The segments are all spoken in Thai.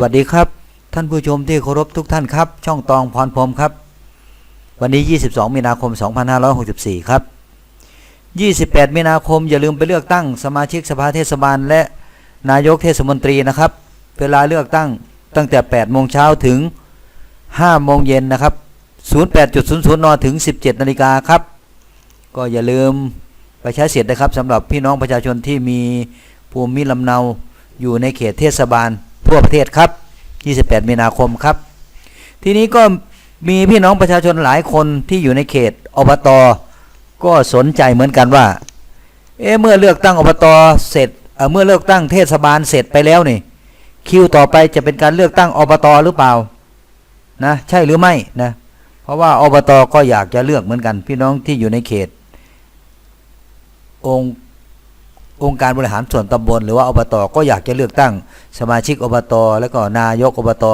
วัสดีครับ ท่านผู้ชมที่เคารพทุกท่านครับ ช่องตองพรพรมครับ วันนี้ 22 มีนาคม 2564 ครับ 28 มีนาคมอย่าลืมไปเลือกตั้งสมาชิกสภาเทศบาล และนายกเทศมนตรีนะครับ เวลาเลือกตั้งตั้งแต่ 8 โมงเช้าถึง 5 โมงเย็นนะครับ 08.00 น ถึง 17 นาฬิกาครับ ก็อย่าลืมไปใช้สิทธิ์นะครับสำหรับพี่น้องประชาชนที่มีภูมิลำเนาอยู่ในเขตเทศบาล ทั่วประเทศครับ 28 มีนาคมครับ ทีนี้ก็มีพี่น้องประชาชนหลายคนที่อยู่ในเขตอบตก็สนใจเหมือนกันว่า เอ๊ะเมื่อเลือกตั้งอบตเสร็จเเมื่อเลือกตั้งเทศบาลเสร็จไปแล้วนี่ คิวต่อไปจะเป็นการเลือกตั้งอบตหรือเปล่านะใช่หรือไม่นะเพราะว่าอบตก็อยากจะเลือกเหมือนกัน พี่น้องที่อยู่ในเขต องค์ องค์การบริหารส่วนตำบลหรือว่าอบตก็อยากจะเลือกตั้งสมาชิกอบตแล้วก็นายกอบต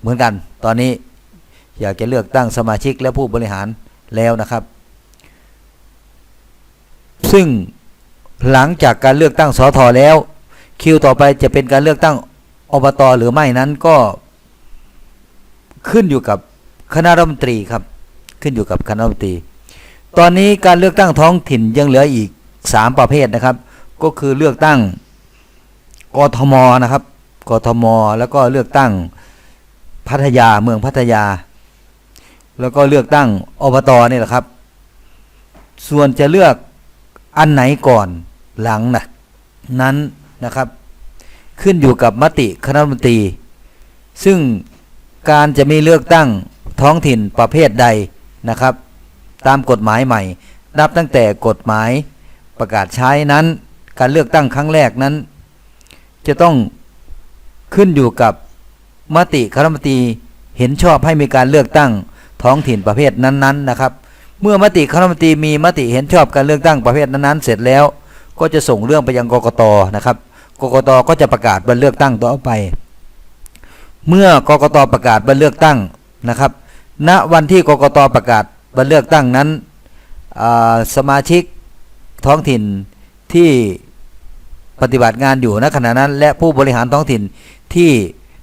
เหมือนกัน ตอนนี้อยากจะเลือกตั้งสมาชิกและผู้บริหารแล้วนะครับ ซึ่งหลังจากการเลือกตั้งสอทอแล้ว คิวต่อไปจะเป็นการเลือกตั้งอบตหรือไม่นั้นก็ขึ้นอยู่กับคณะรัฐมนตรีครับ ขึ้นอยู่กับคณะรัฐมนตรี ตอนนี้การเลือกตั้งท้องถิ่นยังเหลืออีก สามประเภทนะครับ ก็คือเลือกตั้งกทมนะครับกทม แล้วก็เลือกตั้งพัทยาเมืองพัทยา แล้วก็เลือกตั้งอบตนี่แหละครับ ส่วนจะเลือกอันไหนก่อนหลังนะนั้นนะครับ ขึ้นอยู่กับมติคณะมนตรี ซึ่งการจะมีเลือกตั้งท้องถิ่นประเภทใดนะครับ ตามกฎหมายใหม่ นับตั้งแต่กฎหมาย ประกาศใช้นั้น การเลือกตั้งครั้งแรกนั้น จะต้องขึ้นอยู่กับมติคณะรัฐมตรีเห็นชอบให้มีการเลือกตั้งท้องถิ่นประเภทนั้นๆนะครับ เมื่อมติคณะรัฐมตรีมีมติเห็นชอบการเลือกตั้งประเภทนั้นๆ เสร็จแล้ว ก็จะส่งเรื่องไปยังกกตนะครับ กกตก็จะประกาศวันเลือกตั้งต่อไป เมื่อกกตประกาศวันเลือกตั้งนะครับ ณวันที่กกตประกาศวันเลือกตั้งนั้นสมาชิก ท้องถิ่นที่ปฏิบัติงานอยู่ณขณะนั้น และผู้บริหารท้องถิ่นที่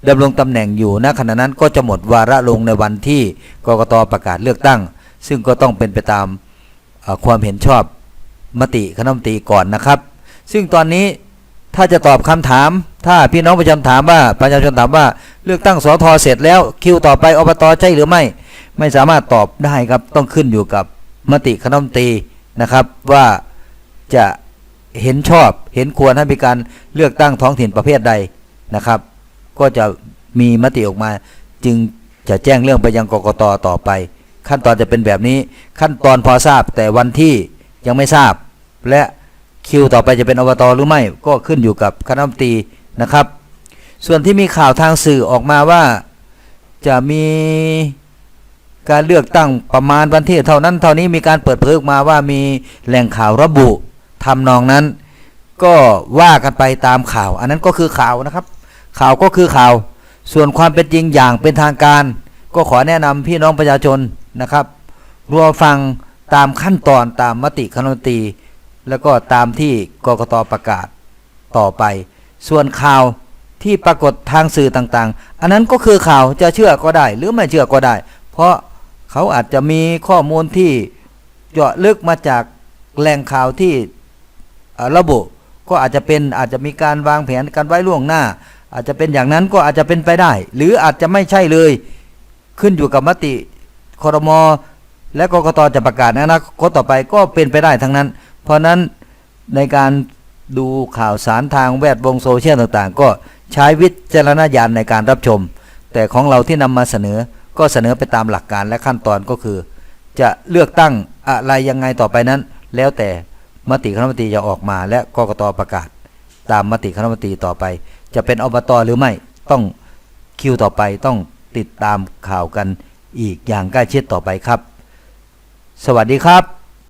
ดำรงตำแหน่งอยู่ณขณะนั้นก็จะหมดวาระลงในวันที่กกตประกาศเลือกตั้ง ซึ่งก็ต้องเป็นไปตามความเห็นชอบมติคณะมนตรีก่อนนะครับ ซึ่งตอนนี้ถ้าจะตอบคำถาม ถ้าพี่น้องประชาชนถามว่าประชาชนถามว่าเลือกตั้งสอทอเสร็จแล้วคิวต่อไปอบตใช่หรือไม่ ไม่สามารถตอบได้ครับต้องขึ้นอยู่กับมติคณะมนตรีนะครับว่า จะเห็นชอบเห็นควรให้มีการเลือกตั้งท้องถิ่นประเภทใดนะครับ ก็จะมีมติออกมาจึงจะแจ้งเรื่องไปยังกกตต่อไป ขั้นตอนจะเป็นแบบนี้ขั้นตอนพอทราบแต่วันที่ยังไม่ทราบ และคิวต่อไปจะเป็นอบตหรือไม่ก็ขึ้นอยู่กับคณะรัฐมนตรีนะครับ ส่วนที่มีข่าวทางสื่อออกมาว่าจะมีการเลือกตั้งประมาณวันที่เท่านั้นเท่านี้มีการเปิดเผยออกมาว่ามีแหล่งข่าวระบุ ทำนองนั้น ก็ว่ากันไปตามข่าว อันนั้นก็คือข่าวนะครับ ข่าวก็คือข่าว ส่วนความเป็นจริงอย่างเป็นทางการ ก็ขอแนะนำพี่น้องประชาชนนะครับรอฟังตามขั้นตอนตามมติคณะมนตรีแล้วก็ตามที่กกตประกาศต่อไป ส่วนข่าวที่ปรากฏทางสื่อต่างๆ อันนั้นก็คือข่าวจะเชื่อก็ได้ หรือไม่เชื่อก็ได้ เพราะเขาอาจจะมีข้อมูลที่เจาะลึกมาจากแหล่งข่าวที่ ระบุก็อาจจะเป็นอาจจะมีการวางแผนกันไว้ล่วงหน้า อาจจะเป็นอย่างนั้นก็อาจจะเป็นไปได้ หรืออาจจะไม่ใช่เลยขึ้นอยู่กับมติครมและกกตจะประกาศในอนาคตต่อไปก็เป็นไปได้ทั้งนั้น เพราะนั้นในการดูข่าวสารทางแวดวงโซเชียลต่างๆ ก็ใช้วิจารณญาณในการรับชม แต่ของเราที่นำมาเสนอก็เสนอไปตามหลักการและขั้นตอนก็คือ จะเลือกตั้งอะไรยังไงต่อไปนั้น แล้วแต่ มติคณะมนตรีจะออกมาและกกตประกาศ ตามมติคณะมนตรีต่อไป จะเป็นอบตหรือไม่ต้องคิวต่อไปต้องติดตามข่าวกันอีกอย่างใกล้ชิดต่อไปครับ สวัสดีครับ